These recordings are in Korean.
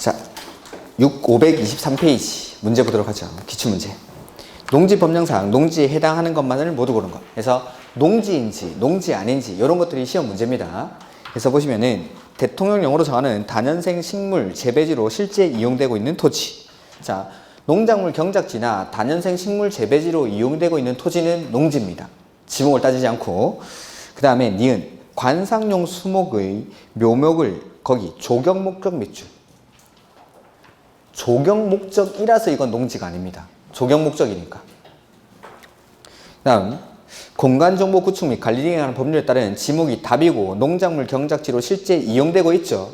자, 6, 523페이지 문제 보도록 하죠. 기출문제. 농지 법령상 농지에 해당하는 것만을 모두 고른 것. 그래서 농지인지 농지 아닌지 이런 것들이 시험 문제입니다. 그래서 보시면은 대통령령으로 정하는 다년생 식물 재배지로 실제 이용되고 있는 토지. 자, 농작물 경작지나 다년생 식물 재배지로 이용되고 있는 토지는 농지입니다. 지목을 따지지 않고 그 다음에 니은 관상용 수목의 묘목을 거기 조경 목적 밑줄 조경 목적이라서 이건 농지가 아닙니다. 조경 목적이니까. 다음 공간정보 구축 및 관리 등에 관한 법률에 따른 지목이 답이고 농작물 경작지로 실제 이용되고 있죠.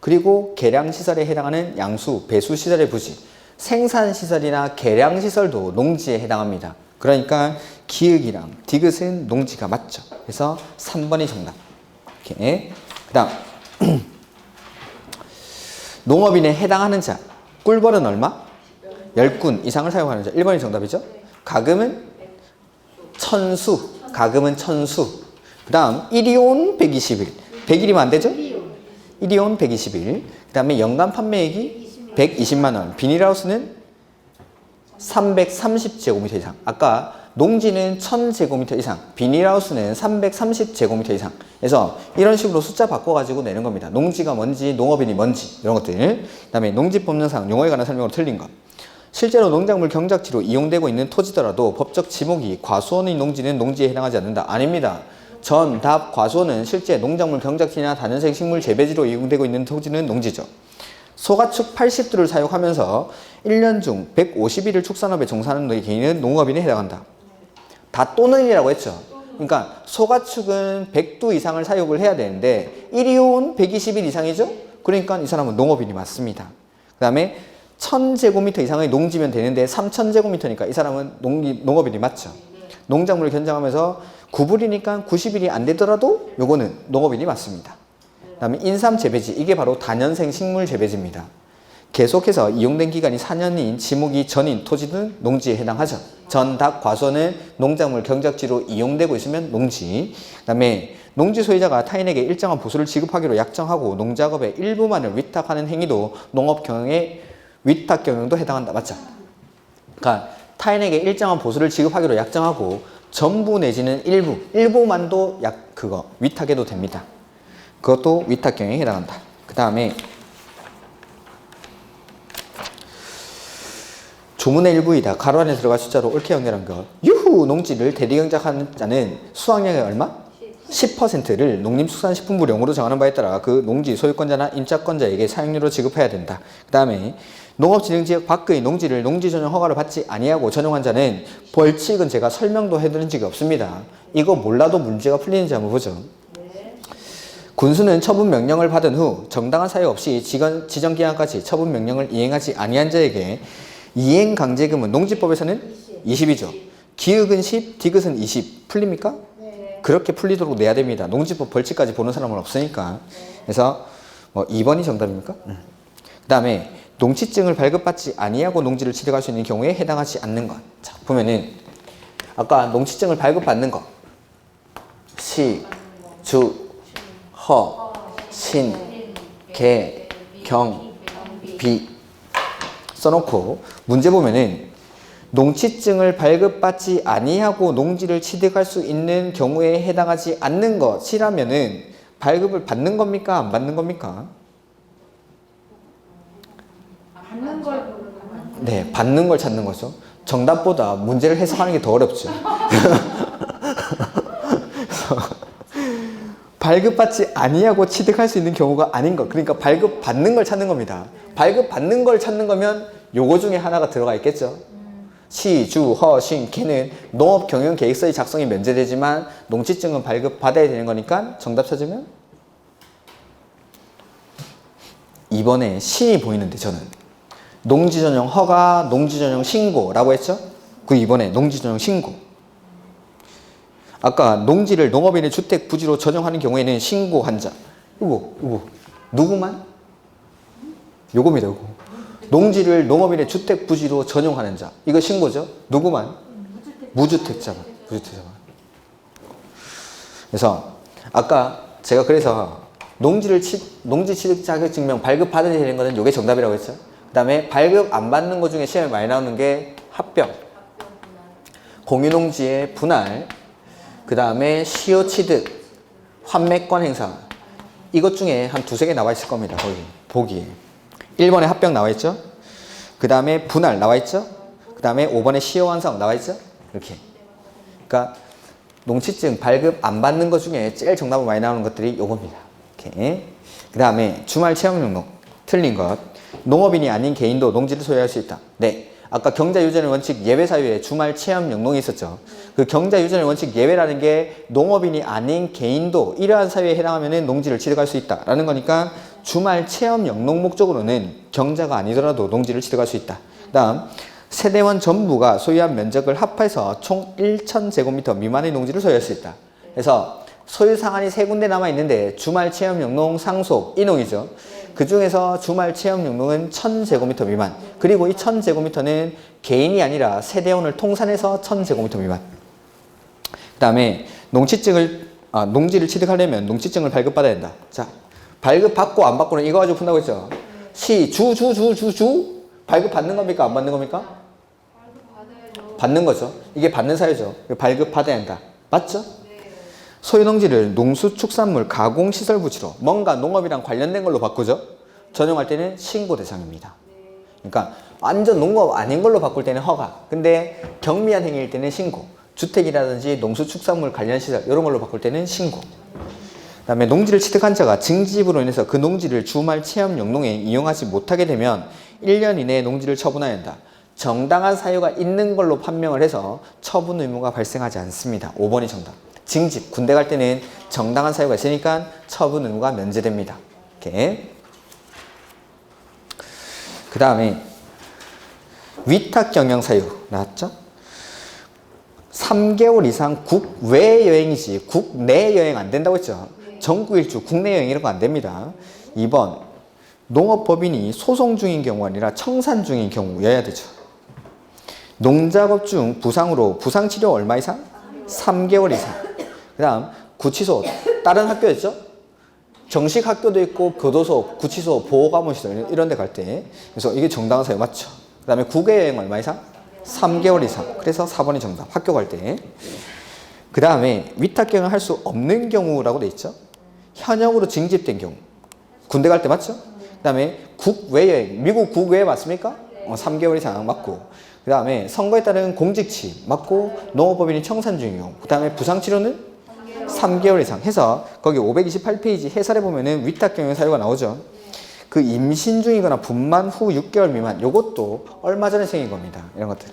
그리고 계량시설에 해당하는 양수, 배수시설의 부지, 생산시설이나 계량시설도 농지에 해당합니다. 그러니까 기읍이랑 디귿은 농지가 맞죠. 그래서 3번이 정답. 이렇게. 그 다음 농업인에 해당하는 자 꿀벌은 얼마? 10군 이상을 사용하는 자. 1번이 정답이죠? 가금은 천수. 가금은 천수. 그 다음 1이온 120일. 100일이면 안 되죠? 1이온 120일. 그 다음에 연간 판매액이 120만원. 비닐하우스는 330제곱미터 이상. 아까 농지는 1000제곱미터 이상 비닐하우스는 330제곱미터 이상. 그래서 이런 식으로 숫자 바꿔가지고 내는 겁니다. 농지가 뭔지 농업인이 뭔지 이런 것들. 그 다음에 농지법령상 용어에 관한 설명으로 틀린 것. 실제로 농작물 경작지로 이용되고 있는 토지더라도 법적 지목이 과수원의 농지는 농지에 해당하지 않는다. 아닙니다. 전, 답, 과수원은 실제 농작물 경작지나 다년생 식물 재배지로 이용되고 있는 토지는 농지죠. 소가축 80두를 사육하면서 1년 중 150일을 축산업에 종사하는 개인은 농업인에 해당한다. 다 또는이라고 했죠. 그러니까 소가축은 100두 이상을 사육을 해야 되는데 1이온 120일 이상이죠? 그러니까 이 사람은 농업인이 맞습니다. 그 다음에 1000제곱미터 이상의 농지면 되는데 3000제곱미터니까 이 사람은 농, 농업인이 맞죠. 농작물을 견장하면서 9불이니까 90일이 안 되더라도 요거는 농업인이 맞습니다. 그 다음에 인삼 재배지 이게 바로 다년생 식물 재배지입니다. 계속해서 이용된 기간이 4년인 지목이 전인 토지는 농지에 해당하죠. 전답 과수는 농작물 경작지로 이용되고 있으면 농지. 그 다음에 농지 소유자가 타인에게 일정한 보수를 지급하기로 약정하고 농작업의 일부만을 위탁하는 행위도 농업 경영의 위탁 경영도 해당한다. 맞죠? 그러니까 타인에게 일정한 보수를 지급하기로 약정하고 전부 내지는 일부, 일부만도 약 그거 위탁해도 됩니다. 그것도 위탁 경영에 해당한다. 그 다음에 조문의 일부이다. 가로 안에 들어갈 숫자로 옳게 연결한 것. 유후 농지를 대리경작하는 자는 수확량의 얼마? 10%를 농림축산식품부령으로 정하는 바에 따라 그 농지 소유권자나 임차권자에게 사용료로 지급해야 된다. 그 다음에 농업진흥지역 밖의 농지를 농지 전용 허가를 받지 아니하고 전용한 자는 벌칙은 제가 설명도 해드린 적이 없습니다. 이거 몰라도 문제가 풀리는지 한번 보죠. 군수는 처분 명령을 받은 후 정당한 사유 없이 지정 기한까지 처분 명령을 이행하지 아니한 자에게 이행 강제금은 농지법에서는 20 이죠. 기획은 10, 디귿은 20. 풀립니까? 그렇게 풀리도록 내야 됩니다. 농지법 벌칙까지 보는 사람은 없으니까. 그래서 뭐 2번이 정답입니까? 그 다음에 농지증을 발급받지 아니하고 농지를 취득할 수 있는 경우에 해당하지 않는 것. 자, 보면은 아까 농지증을 발급받는 것. 시, 주, 허, 신, 개, 경, 비 써놓고 문제 보면은 농지증을 발급받지 아니하고 농지를 취득할 수 있는 경우에 해당하지 않는 것이라면은 발급을 받는 겁니까 안 받는 겁니까? 받는 걸 네, 받는 걸 찾는 거죠. 정답보다 문제를 해석하는 게 더 어렵죠. 그래서 발급받지 아니하고 취득할 수 있는 경우가 아닌 것. 그러니까 발급받는 걸 찾는 겁니다. 발급받는 걸 찾는 거면 요거 중에 하나가 들어가 있겠죠. 시, 주, 허, 신, 개는 농업 경영 계획서의 작성이 면제되지만 농지증은 발급받아야 되는 거니까 정답 찾으면 2번에 신이 보이는데 저는 농지 전용 허가, 농지 전용 신고라고 했죠? 그 이번에 농지 전용 신고. 아까 농지를 농업인의 주택 부지로 전용하는 경우에는 신고한 자. 이거, 이거. 누구만? 요겁니다, 요거. 농지를 농업인의 주택 부지로 전용하는 자. 이거 신고죠? 누구만? 무주택자만. 무주택자만. 그래서 아까 제가 그래서 농지를 치, 농지 취득 자격 증명 발급 받아야 되는 거는 이게 정답이라고 했죠. 그 다음에 발급 안 받는 것 중에 시험에 많이 나오는 게 합병, 공유농지의 분할, 그 다음에 시효 취득, 환매권 행사. 이것 중에 한 두세 개 나와 있을 겁니다. 거기 보기에. 1번에 합병 나와 있죠. 그 다음에 분할 나와 있죠. 그 다음에 5번에 시효 완성 나와 있죠. 이렇게. 그러니까 농취증 발급 안 받는 것 중에 제일 정답으로 많이 나오는 것들이 요겁니다. 이렇게. 그 다음에 주말 체험 용농 틀린 것. 농업인이 아닌 개인도 농지를 소유할 수 있다. 네. 아까 경자 유전의 원칙 예외 사유에 주말 체험 영농이 있었죠. 그 경자 유전의 원칙 예외라는 게 농업인이 아닌 개인도 이러한 사유에 해당하면 농지를 취득할 수 있다라는 거니까 주말 체험 영농 목적으로는 경자가 아니더라도 농지를 취득할 수 있다. 그다음 세대원 전부가 소유한 면적을 합해서 총 1,000제곱미터 미만의 농지를 소유할 수 있다. 그래서 소유 상한이 세 군데 남아 있는데 주말 체험 영농 상속 이농이죠. 그 중에서 주말 체험 용농은 1000제곱미터 미만. 그리고 이 1000제곱미터는 개인이 아니라 세대원을 통산해서 1000제곱미터 미만. 그 다음에 농취증을, 아, 농지를 취득하려면 농취증을 발급받아야 된다. 자, 발급받고 안 받고는 이거 가지고 푼다고 했죠. 시, 주, 주, 주, 주, 주. 발급받는 겁니까? 안 받는 겁니까? 받는 거죠. 이게 받는 사유죠. 발급받아야 한다. 맞죠? 소유농지를 농수축산물 가공시설 부지로 뭔가 농업이랑 관련된 걸로 바꾸죠. 전용할 때는 신고 대상입니다. 그러니까 완전 농업 아닌 걸로 바꿀 때는 허가. 근데 경미한 행위일 때는 신고. 주택이라든지 농수축산물 관련 시설 이런 걸로 바꿀 때는 신고. 그다음에 농지를 취득한 자가 증집으로 인해서 그 농지를 주말 체험 영농에 이용하지 못하게 되면 1년 이내에 농지를 처분해야 한다. 정당한 사유가 있는 걸로 판명을 해서 처분 의무가 발생하지 않습니다. 5번이 정답. 징집, 군대 갈 때는 정당한 사유가 있으니까 처분 의무가 면제됩니다. 그 다음에 위탁 경영 사유 나왔죠? 3개월 이상 국외 여행이지 국내 여행 안 된다고 했죠. 전국 일주, 국내 여행 이런 거 안 됩니다. 2번 농업법인이 소송 중인 경우 아니라 청산 중인 경우여야 되죠. 농작업 중 부상으로 부상치료 얼마 이상? 3개월 이상. 그 다음 구치소 다른 학교였죠? 정식 학교도 있고 교도소, 구치소, 보호감호시설 이런 데 갈 때 그래서 이게 정당한 사유 맞죠? 그 다음에 국외 여행 얼마 이상? 3개월 이상. 그래서 4번이 정답. 학교 갈 때. 그 다음에 위탁경을 할수 없는 경우라고 돼 있죠? 현역으로 징집된 경우. 군대 갈 때 맞죠? 그 다음에 국외 여행. 미국 국외 맞습니까? 어, 3개월 이상 맞고. 그 다음에 선거에 따른 공직치 맞고 농업법인이 청산 중인 경우. 그 다음에 부상치료는 3개월 이상 해서 거기 528페이지 해설에 보면은 위탁 경영 사유가 나오죠. 그 임신 중이거나 분만 후 6개월 미만 요것도 얼마 전에 생긴 겁니다. 이런 것들.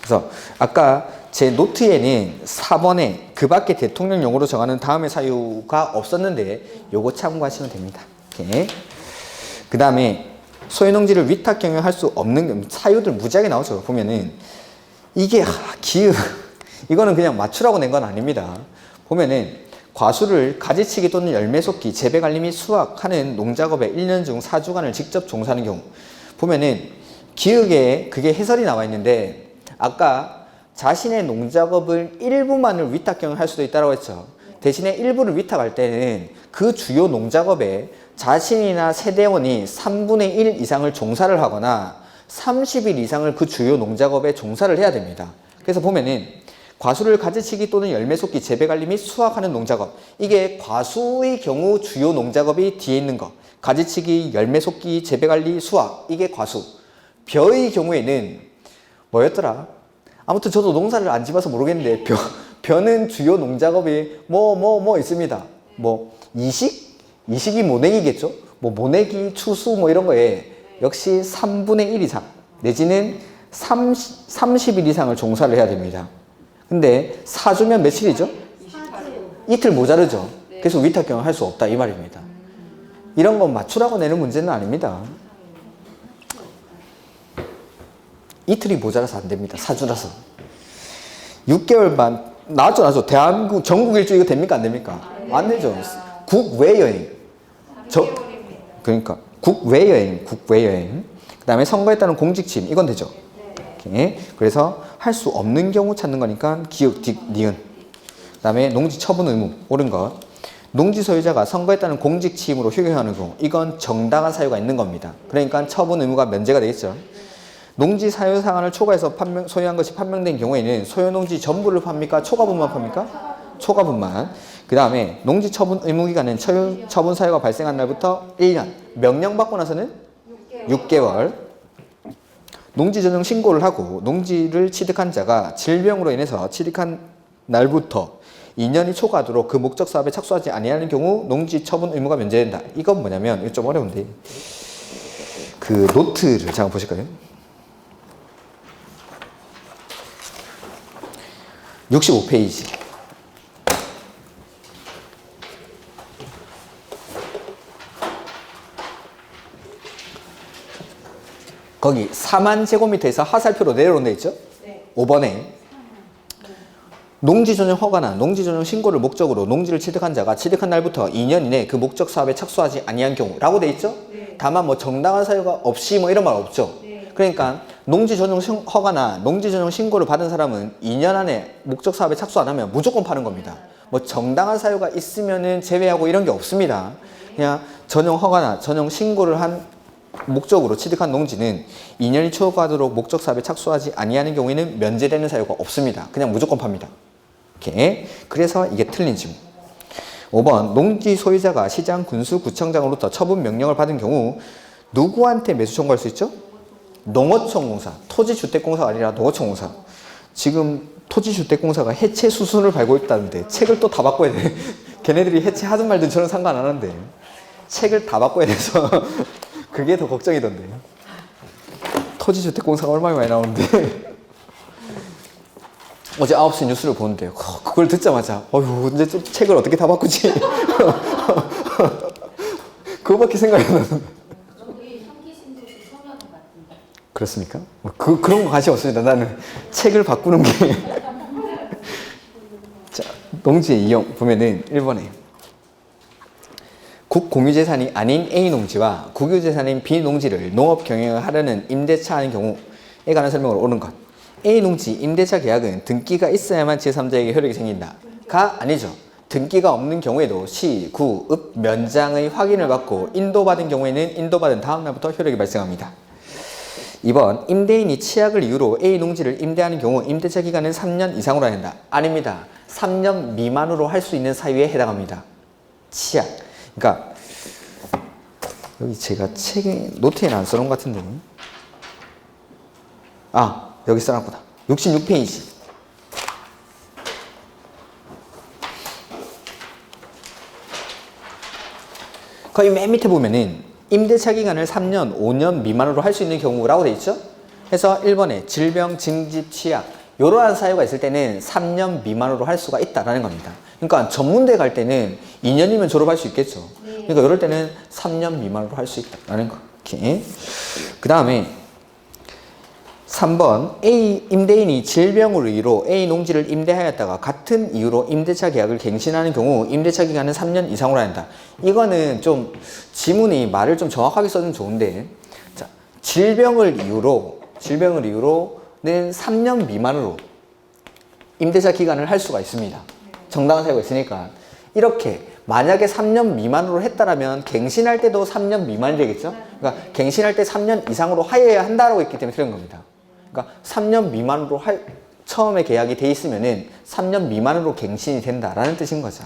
그래서 아까 제 노트에는 4번에 그 밖에 대통령령으로 정하는 다음의 사유가 없었는데 요거 참고하시면 됩니다. 그 다음에 소유농지를 위탁 경영할 수 없는 사유들 무지하게 나오죠. 보면은 이게 하, 기읍 이거는 그냥 맞추라고 낸 건 아닙니다. 보면은 과수를 가지치기 또는 열매 쏟기, 재배 관리 및 수확하는 농작업에 1년 중 4주간을 직접 종사하는 경우 보면은 기역에 그게 해설이 나와 있는데 아까 자신의 농작업을 일부만을 위탁 경영할 수도 있다고 했죠. 대신에 일부를 위탁할 때는 그 주요 농작업에 자신이나 세대원이 3분의 1 이상을 종사를 하거나 30일 이상을 그 주요 농작업에 종사를 해야 됩니다. 그래서 보면은 과수를 가지치기 또는 열매 쏟기, 재배 관리 및 수확하는 농작업. 이게 과수의 경우 주요 농작업이 뒤에 있는 거. 가지치기, 열매 쏟기, 재배 관리, 수확. 이게 과수. 벼의 경우에는 뭐였더라? 아무튼 저도 농사를 안 지어서 모르겠는데 벼, 벼는 주요 농작업이 뭐뭐 뭐 있습니다. 뭐 이식? 이식이 모내기겠죠? 뭐 모내기, 추수 뭐 이런 거에 역시 3분의 1 이상 내지는 30, 30일 이상을 종사를 해야 됩니다. 근데 사주면 며칠이죠? 이틀 모자르죠. 그래서 위탁경을 할수 없다 이 말입니다. 이런 건 맞추라고 내는 문제는 아닙니다. 이틀이 모자라서 안 됩니다. 사주라서. 6개월 반 나왔죠, 나왔죠. 대한민국 전국 일주 이거 됩니까, 안 됩니까? 안 되죠. 국외 여행. 저 그러니까 국외 여행, 국외 여행. 그 다음에 선거에 따른 공직침 이건 되죠. 이렇게. 그래서 할 수 없는 경우 찾는 거니까 기억, 딕, 니은. 그 다음에 농지 처분 의무 옳은 것. 농지 소유자가 선거에 따른 공직 취임으로 휴교하는 경우 이건 정당한 사유가 있는 겁니다. 그러니까 처분 의무가 면제가 되겠죠. 농지 사유 상한을 초과해서 판명, 소유한 것이 판명된 경우에는 소유 농지 전부를 팝니까? 초과분만 팝니까? 초과분만. 그 다음에 농지 처분 의무 기간은 처, 처분 사유가 발생한 날부터 1년. 명령 받고 나서는 6개월. 농지 전용 신고를 하고 농지를 취득한 자가 질병으로 인해서 취득한 날부터 2년이 초과하도록 그 목적 사업에 착수하지 아니하는 경우 농지 처분 의무가 면제된다. 이건 뭐냐면 이거 좀 어려운데 그 노트를 잠깐 보실까요? 65페이지. 거기 4만 제곱미터에서 하살표로 내려온 데 있죠? 네. 5번에 농지 전용 허가나 농지 전용 신고를 목적으로 농지를 취득한 자가 취득한 날부터 2년 이내 그 목적 사업에 착수하지 아니한 경우라고 돼 있죠? 네. 다만 뭐 정당한 사유가 없이 뭐 이런 말 없죠. 네. 그러니까 농지 전용 신- 허가나 농지 전용 신고를 받은 사람은 2년 안에 목적 사업에 착수 안 하면 무조건 파는 겁니다. 뭐 정당한 사유가 있으면은 제외하고 이런 게 없습니다. 그냥 전용 허가나 전용 신고를 한 목적으로 취득한 농지는 2년이 초과하도록 목적 사업에 착수하지 아니하는 경우에는 면제되는 사유가 없습니다. 그냥 무조건 팝니다. 이렇게. 그래서 이게 틀린 질문. 5번 농지 소유자가 시장 군수 구청장으로부터 처분 명령을 받은 경우 누구한테 매수 청구할 수 있죠? 농어촌공사, 토지주택공사가 아니라 농어촌공사. 지금 토지주택공사가 해체 수순을 밟고 있다는데 책을 또 다 바꿔야 돼. 걔네들이 해체하든 말든 저는 상관 안 하는데 책을 다 바꿔야 돼서 그게 더 걱정이던데. 토지주택공사가 얼마나 많이 나오는데. 어제 9시 뉴스를 보는데 허, 그걸 듣자마자 어휴 이제 좀 책을 어떻게 다 바꾸지? 그거밖에 생각이 안 나는데. 그렇습니까? 뭐 그, 그런 거 관심 없습니다. 나는 책을 바꾸는 게. 자, 농지의 이용 보면은 1번에 국공유재산이 아닌 A 농지와 국유재산인 B 농지를 농업 경영을 하려는 임대차 하는 경우에 관한 설명을 옳은 것. A 농지 임대차 계약은 등기가 있어야만 제3자에게 효력이 생긴다. 가 아니죠. 등기가 없는 경우에도 시, 구, 읍, 면장의 확인을 받고 인도받은 경우에는 인도받은 다음 날부터 효력이 발생합니다. 2번 임대인이 치약을 이유로 A 농지를 임대하는 경우 임대차 기간은 3년 이상으로 한다. 아닙니다. 3년 미만으로 할 수 있는 사유에 해당합니다. 치약. 그러니까 여기 제가 책에 노트에는 안 써놓은 것 같은데. 아 여기 써놨구나. 66페이지. 거의 맨 밑에 보면은 임대차 기간을 3년, 5년 미만으로 할 수 있는 경우라고 돼 있죠? 그래서 1번에 질병, 증집, 취약 이러한 사유가 있을 때는 3년 미만으로 할 수가 있다라는 겁니다. 그러니까 전문대 갈 때는 2년이면 졸업할 수 있겠죠. 그러니까 이럴 때는 3년 미만으로 할 수 있다라는 거. 그 다음에 3번 A 임대인이 질병으로 이유로 A 농지를 임대하였다가 같은 이유로 임대차 계약을 갱신하는 경우 임대차 기간은 3년 이상으로 한다. 이거는 좀 지문이 말을 좀 정확하게 써주면 좋은데 자, 질병을 이유로 질병을 이유로는 3년 미만으로 임대차 기간을 할 수가 있습니다. 정당한 사유가 있으니까 이렇게 만약에 3년 미만으로 했다라면 갱신할 때도 3년 미만이 되겠죠? 그러니까 갱신할 때 3년 이상으로 하여야 한다라고 했기 때문에 틀린 겁니다. 그러니까 3년 미만으로 할 처음에 계약이 돼 있으면은 3년 미만으로 갱신이 된다라는 뜻인 거죠.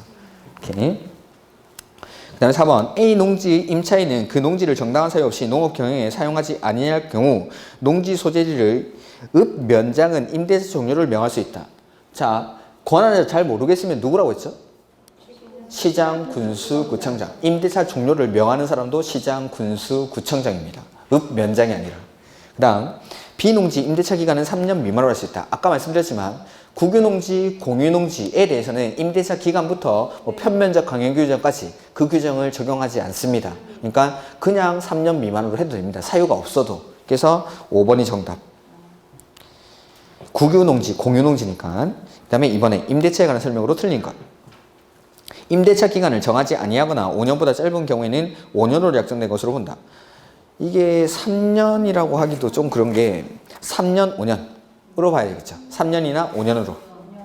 이렇게. 그다음에 4번 A 농지 임차인은 그 농지를 정당한 사유 없이 농업 경영에 사용하지 아니할 경우 농지 소재지를 읍 면장은 임대차 종료를 명할 수 있다. 자 권한을 잘 모르겠으면 누구라고 했죠? 시장, 군수, 구청장. 임대차 종료를 명하는 사람도 시장, 군수, 구청장입니다. 읍 면장이 아니라. 그 다음 비농지 임대차 기간은 3년 미만으로 할 수 있다. 아까 말씀드렸지만 국유농지, 공유농지에 대해서는 임대차 기간부터 뭐 편면적 강행 규정까지 그 규정을 적용하지 않습니다. 그러니까 그냥 3년 미만으로 해도 됩니다. 사유가 없어도. 그래서 5번이 정답. 국유농지, 공유농지니까. 그 다음에 이번에 임대차에 관한 설명으로 틀린 것. 임대차 기간을 정하지 아니하거나 5년보다 짧은 경우에는 5년으로 약정된 것으로 본다. 이게 3년이라고 하기도 좀 그런 게 3년, 5년으로 봐야 되겠죠. 3년이나 5년으로.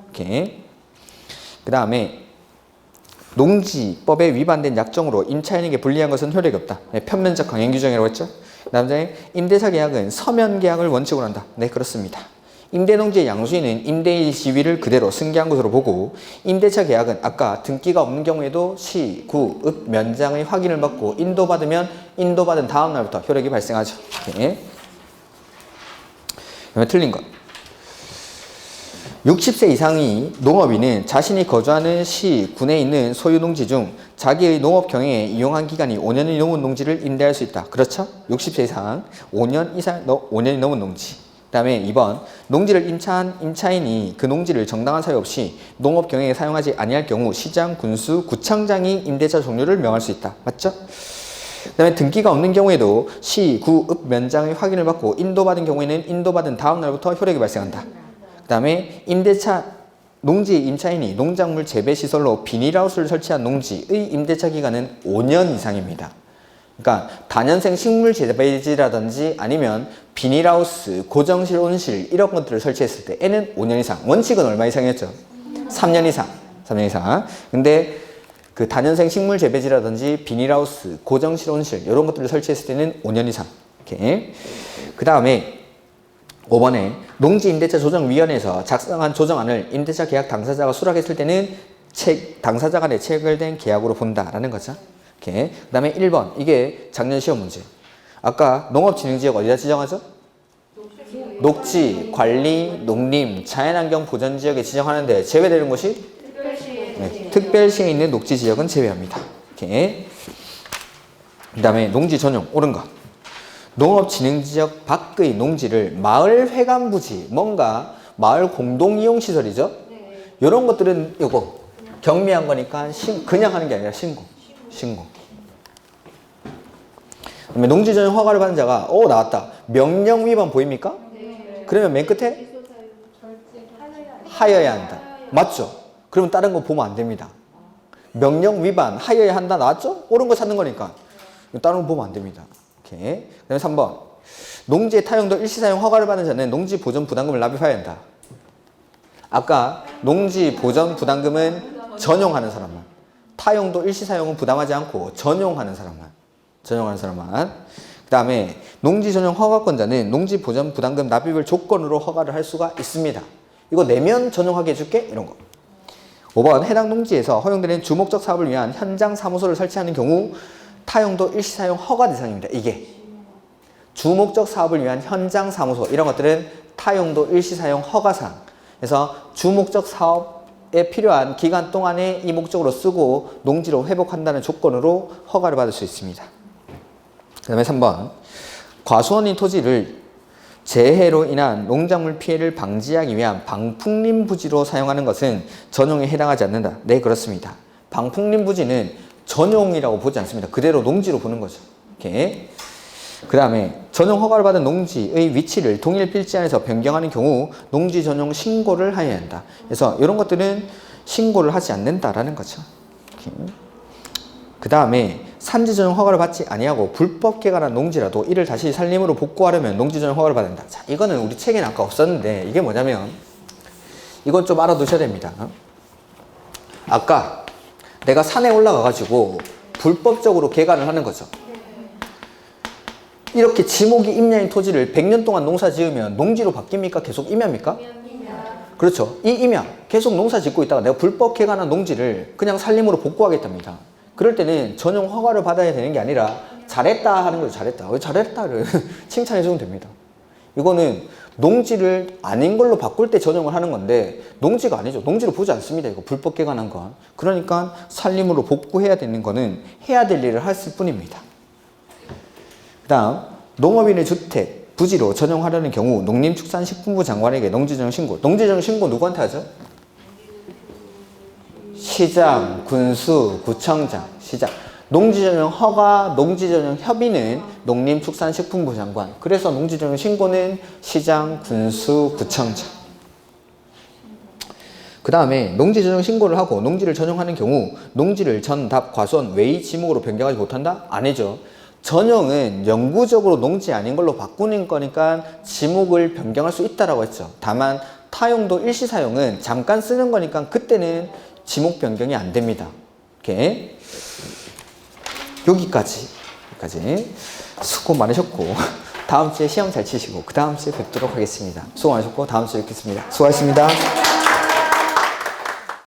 이렇게. 그 다음에 농지법에 위반된 약정으로 임차인에게 불리한 것은 효력이 없다. 네, 편면적 강행 규정이라고 했죠. 그 다음에 임대차 계약은 서면 계약을 원칙으로 한다. 네, 그렇습니다. 임대농지의 양수인은 임대인 시위를 그대로 승계한 것으로 보고 임대차 계약은 아까 등기가 없는 경우에도 시, 구, 읍, 면장의 확인을 받고 인도받으면 인도받은 다음 날부터 효력이 발생하죠. 네. 틀린 것. 60세 이상이 농업인은 자신이 거주하는 시, 군에 있는 소유 농지 중 자기의 농업 경영에 이용한 기간이 5년이 넘은 농지를 임대할 수 있다. 그렇죠? 60세 이상 5년 이상 5년이 넘은 농지. 그다음에 2번 농지를 임차한 임차인이 그 농지를 정당한 사유 없이 농업 경영에 사용하지 아니할 경우 시장, 군수, 구청장이 임대차 종료를 명할 수 있다. 맞죠? 그다음에 등기가 없는 경우에도 시, 구, 읍, 면장의 확인을 받고 인도받은 경우에는 인도받은 다음 날부터 효력이 발생한다. 그다음에 임대차 농지의 임차인이 농작물 재배 시설로 비닐하우스를 설치한 농지의 임대차 기간은 5년 이상입니다. 그러니까 다년생 식물 재배지라든지 아니면 비닐하우스, 고정실, 온실 이런 것들을 설치했을 때 애는 5년 이상. 원칙은 얼마 이상이었죠? 3년 이상. 3년 이상. 근데 그 다년생 식물 재배지라든지 비닐하우스, 고정실, 온실 이런 것들을 설치했을 때는 5년 이상. 이렇게. 그 다음에 5번에 농지 임대차 조정위원회에서 작성한 조정안을 임대차 계약 당사자가 수락했을 때는 책, 당사자 간에 체결된 계약으로 본다라는 거죠. 이렇게. 그 다음에 1번. 이게 작년 시험 문제. 아까 농업진흥지역 어디다 지정하죠? 녹지, 관리, 농림, 자연환경 보전 지역에 지정하는데 제외되는 곳이 네, 특별시에 있는 녹지 지역은 제외합니다. 이렇게. 그 다음에 농지 전용, 옳은 것. 농업진흥지역 밖의 농지를 마을 회관 부지, 뭔가 마을 공동이용시설이죠? 이런 것들은 이거 경미한 거니까 신- 그냥 하는 게 아니라 신고. 신고. 그다음에 농지 전용 허가를 받은 자가 어 나왔다. 명령 위반 보입니까? 그러면 맨 끝에 하여야 한다. 맞죠? 그러면 다른 거 보면 안 됩니다. 명령 위반 하여야 한다 나왔죠? 옳은 거 찾는 거니까 다른 거 보면 안 됩니다. 오케이. 그다음에 3번 농지의 타용도 일시사용 허가를 받은 자는 농지 보전 부담금을 납입해야 한다. 아까 농지 보전 부담금은 전용하는 사람만 타용도 일시사용은 부담하지 않고 전용하는 사람만 전용하는 사람만 그 다음에 농지 전용 허가권자는 농지 보전 부담금 납입을 조건으로 허가를 할 수가 있습니다. 이거 내면 전용하게 해줄게 이런 거. 5번 해당 농지에서 허용되는 주목적 사업을 위한 현장 사무소를 설치하는 경우 타용도 일시 사용 허가 대상입니다. 이게 주목적 사업을 위한 현장 사무소 이런 것들은 타용도 일시 사용 허가상 그래서 주목적 사업에 필요한 기간 동안에 이 목적으로 쓰고 농지로 회복한다는 조건으로 허가를 받을 수 있습니다. 그 다음에 3번 과수원인 토지를 재해로 인한 농작물 피해를 방지하기 위한 방풍림 부지로 사용하는 것은 전용에 해당하지 않는다. 네, 그렇습니다. 방풍림 부지는 전용이라고 보지 않습니다. 그대로 농지로 보는 거죠. 이렇게. 그 다음에 전용 허가를 받은 농지의 위치를 동일 필지 안에서 변경하는 경우 농지 전용 신고를 하여야 한다. 그래서 이런 것들은 신고를 하지 않는다라는 거죠. 그 다음에 산지 전용 허가를 받지 아니하고 불법 개간한 농지라도 이를 다시 산림으로 복구하려면 농지 전용 허가를 받는다. 자, 이거는 우리 책에는 아까 없었는데 이게 뭐냐면 이건 좀 알아두셔야 됩니다. 아까 내가 산에 올라가 가지고 불법적으로 개간을 하는 거죠. 이렇게 지목이 임야인 토지를 100년 동안 농사 지으면 농지로 바뀝니까? 계속 임야입니까? 그렇죠. 이 임야 계속 농사 짓고 있다가 내가 불법 개간한 농지를 그냥 산림으로 복구하겠답니다. 그럴 때는 전용 허가를 받아야 되는 게 아니라 잘했다 하는 거죠. 잘했다. 왜 잘했다를 칭찬해 주면 됩니다. 이거는 농지를 아닌 걸로 바꿀 때 전용을 하는 건데 농지가 아니죠. 농지로 보지 않습니다. 이거 불법 개간한 건. 그러니까 산림으로 복구해야 되는 거는 해야 될 일을 했을 뿐입니다. 그다음 농업인의 주택 부지로 전용하려는 경우 농림축산식품부 장관에게 농지전용 신고. 농지전용 신고 누구한테 하죠? 시장, 군수, 구청장, 시장. 농지전용 허가, 농지전용 협의는 농림축산식품부 장관. 그래서 농지전용 신고는 시장, 군수, 구청장. 그 다음에 농지전용 신고를 하고 농지를 전용하는 경우 농지를 전답, 과수원, 외의 지목으로 변경하지 못한다? 아니죠. 전용은 영구적으로 농지 아닌 걸로 바꾸는 거니까 지목을 변경할 수 있다라고 했죠. 다만 타용도 일시 사용은 잠깐 쓰는 거니까 그때는 지목 변경이 안 됩니다. 이렇게 여기까지 여기까지 수고 많으셨고 다음 주에 시험 잘 치시고 그 다음 주에 뵙도록 하겠습니다. 수고 많으셨고 다음 주에 뵙겠습니다. 수고하셨습니다.